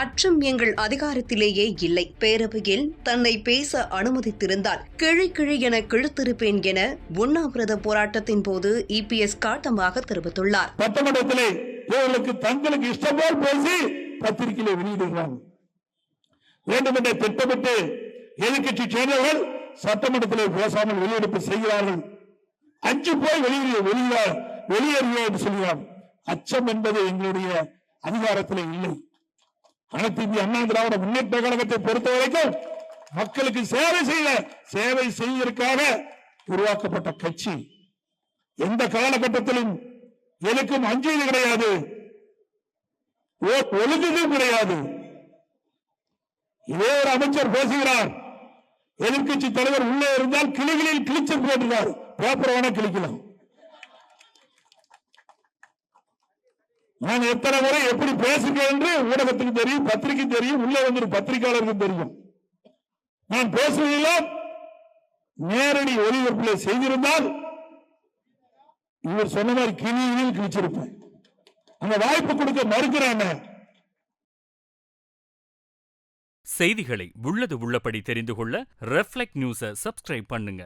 அச்சம் எங்கள் அதிகாரத்திலேயே இல்லை. பேரவையில் தன்னை பேச அனுமதித்திருந்தால் கிழி கிழி என கிழுத்திருப்பேன் என உண்ணாவிரத போராட்டத்தின் போது இபிஎஸ் காட்டமாக தெரிவித்துள்ளார். சட்டமன்றத்திலே இவர்களுக்கு தங்களுக்கு இஷ்டம் போல் பேசி பத்திரிகையில வெளியிடுகிறாங்க வேண்டுமென்றே திட்டமிட்டு எதிர்கட்சி சேர்ந்தவர்கள் சட்டமன்றத்திலே பேசாமல் வெளியெடுப்பு செய்கிறார்கள். அஞ்சு போய் வெளியே வெளியே வெளியேறியோ என்று சொல்கிறார் அச்சம் என்பது எங்களுடைய அதிகாரத்திலே இல்லை. ஆயிரத்தி அண்ணா திராவிட முன்னேற்ற கழகத்தை பொறுத்த வரைக்கும் மக்களுக்கு சேவை செய்ய சேவை செய்வதற்காக உருவாக்கப்பட்ட கட்சி. எந்த காலகட்டத்திலும் எதுக்கும் அஞ்சியது கிடையாது. ஓ- ஒழுங்குதும் கிடையாது. இதே ஒரு அமைச்சர் பேசுகிறார். எதிர்கட்சி தலைவர் உள்ளே இருந்தால் கிளிகளில் கிழிச்சு போட்டுறார் பேப்பர் வேணா கிழிக்கலாம். நான் எத்தனை முறை எப்படி பேசுகிறேன் என்று ஊடகத்துக்கு தெரியும் பத்திரிகை தெரியும் உள்ளே வந்து பத்திரிகையாளருக்கு தெரியும். நான் பேசுவதில் நேரடி ஒளிபரப்பில் செய்திருந்தால் இவர் சொன்ன மாதிரி கிணியில் கிழிச்சிருப்பேன். அந்த வாய்ப்பு கொடுக்க மறுக்கிறாங்க செய்திகளை உள்ளது உள்ளபடி தெரிந்து கொள்ள ரெஃப்ளெக்ட் நியூஸை சப்ஸ்கிரைப் பண்ணுங்க.